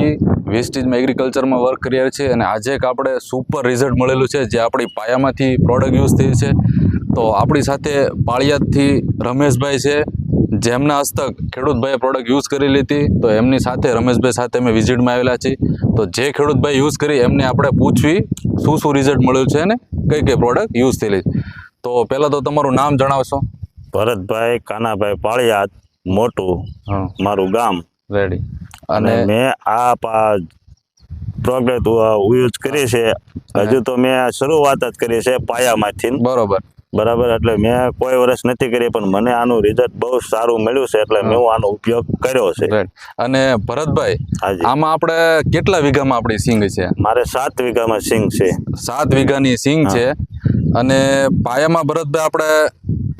Solanki વેસ્ટેજમાં એગ્રીકલ્ચરમાં work કરી છે છીએ અને આજે એક આપણે સુપર રિઝલ્ટ મળેલું છે જે આપણી પાયામાંથી પ્રોડક્ટ યુઝ થઈ છે. તો આપણી સાથે પાળિયાદથી રમેશભાઈ છે જેમના હસ્તક ખેડૂતભાઈએ પ્રોડક્ટ યુઝ કરી લીધી. તો એમની સાથે રમેશભાઈ સાથે અમે વિઝિટમાં આવેલા છીએ. તો જે ખેડૂતભાઈ યુઝ કરી એમને આપણે પૂછવી શું શું રિઝલ્ટ મળ્યું છે અને કઈ કઈ પ્રોડક્ટ યુઝ થયેલી તો પહેલાં તો તમારું નામ જણાવશો. ભરતભાઈ કાનાભાઈ પાળિયાદ મોટું મારું ગામ. રેડી. અને મેં આ પ્રોડક્ટ યુઝ કરી છે. હજુ તો મેં શરૂઆત જ કરી છે પાયામાંથી. બરોબર. બરાબર એટલે મેં કોઈ વર્ષ નથી કરી પણ મને આનું રિઝલ્ટ બહુ સારું મળ્યું છે એટલે મેં આનો ઉપયોગ કર્યો છે. અને ભરતભાઈ આમાં આપણે કેટલા વીઘામાં આપણી સિંગ છે? મારે સાત વીઘામાં સિંગ છે. સાત વીઘાની સિંગ છે. અને પાયામાં ભરતભાઈ આપણે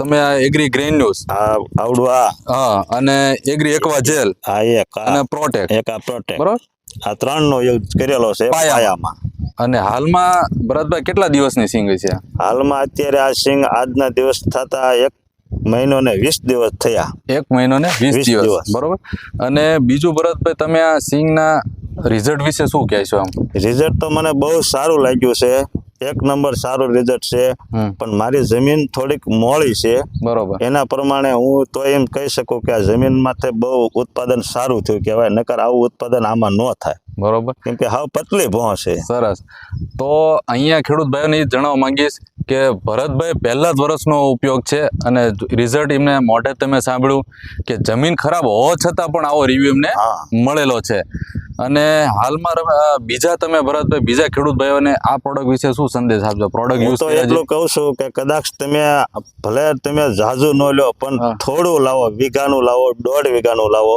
તમે આ એગ્રી ગ્રેન ન્યૂઝ આ. આવડવા હા અને એગ્રી એકવા જેલ આ એક અને પ્રોટેક એક આ પ્રોટેક્ટ બરોબર? આ ત્રણનો યુઝ કરેલો છે પાયામાં. અને હાલમાં ભરતભાઈ કેટલા દિવસની સિંગ છે? હાલમાં અત્યારે આ સિંગ આજના દિવસ થતા એક મહિનો ને વીસ દિવસ થયા. એક મહિનો ને વીસ 20 દિવસ. દિવસ. બરોબર? અને બીજું ભરતભાઈ તમે આ સિંગના રિઝલ્ટ વિશે શું કહેશો આમ રિઝલ્ટ તો મને બહુ સારું લાગ્યું છે. એક નંબર સારું રિઝલ્ટ છે. પણ મારી જમીન થોડીક મોળી છે. બરોબર. એના પ્રમાણે હું તો એમ કહી શકું કે આ જમીન માટે બહુ ઉત્પાદન સારું થયું કહેવાય નકર આવું ઉત્પાદન આમાં ન થાય. બરોબર. કેમ કે હાવ પતલી ભોં છે. સરસ. તો અહીંયા ખેડૂત ભાઈઓને એ જણાવવા માંગીશ કે ભરતભાઈ પહેલા જ વર્ષનો ઉપયોગ છે અને રિઝલ્ટ એમને મોઢે તમે સાંભળ્યું કે જમીન ખરાબ હોવા છતાં પણ આવો રિવ્યુ એમને મળેલો છે. અને હાલમાં બીજા તમે ભરતભાઈ બીજા ખેડૂત ભાઈઓને આ પ્રોડક્ટ વિશે શું સંદેશ આપજો? પ્રોડક્ટ યુઝ તો એટલું કહું છું કે કદાચ તમે ભલે તમે ઝાઝુ ન લો પણ થોડું લાવો વીઘાનું લાવો દોઢ વીઘાનું લાવો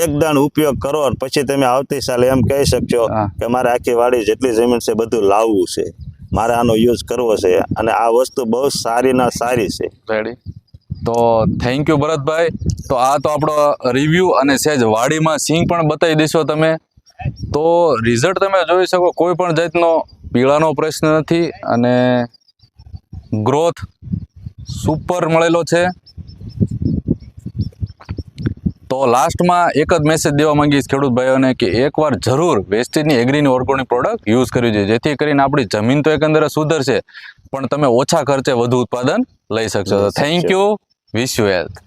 એક દાણ ઉપયોગ કરો પછી તમે આવતી સાલે એમ કહી શકશો કે મારે આખી વાડી જેટલી જમીન છે બધું લાવવું છે. મારે આનો યુઝ કરવો છે અને આ વસ્તુ બહુ સારી ના સારી છે. તો થેન્ક યુ ભરતભાઈ તો આ તો આપણો રિવ્યુ અને સહેજ વાડીમાં સિંગ પણ બતાવી દેશો તમે. તો રિઝલ્ટ તમે જોઈ શકો કોઈ પણ જાતનો પીળાનો પ્રશ્ન નથી અને ગ્રોથ સુપર મળેલો છે. તો લાસ્ટમાં એક જ મેસેજ દેવા માંગીશ ખેડૂત ભાઈઓને કે એકવાર જરૂર વેસ્ટેજની એગ્રીની ઓર્ગોનિક પ્રોડક્ટ યુઝ કરવી જોઈએ જેથી કરીને આપણી જમીન તો એકંદરે સુધરશે પણ તમે ઓછા ખર્ચે વધુ ઉત્પાદન લઈ શકશો. Thank you wish you health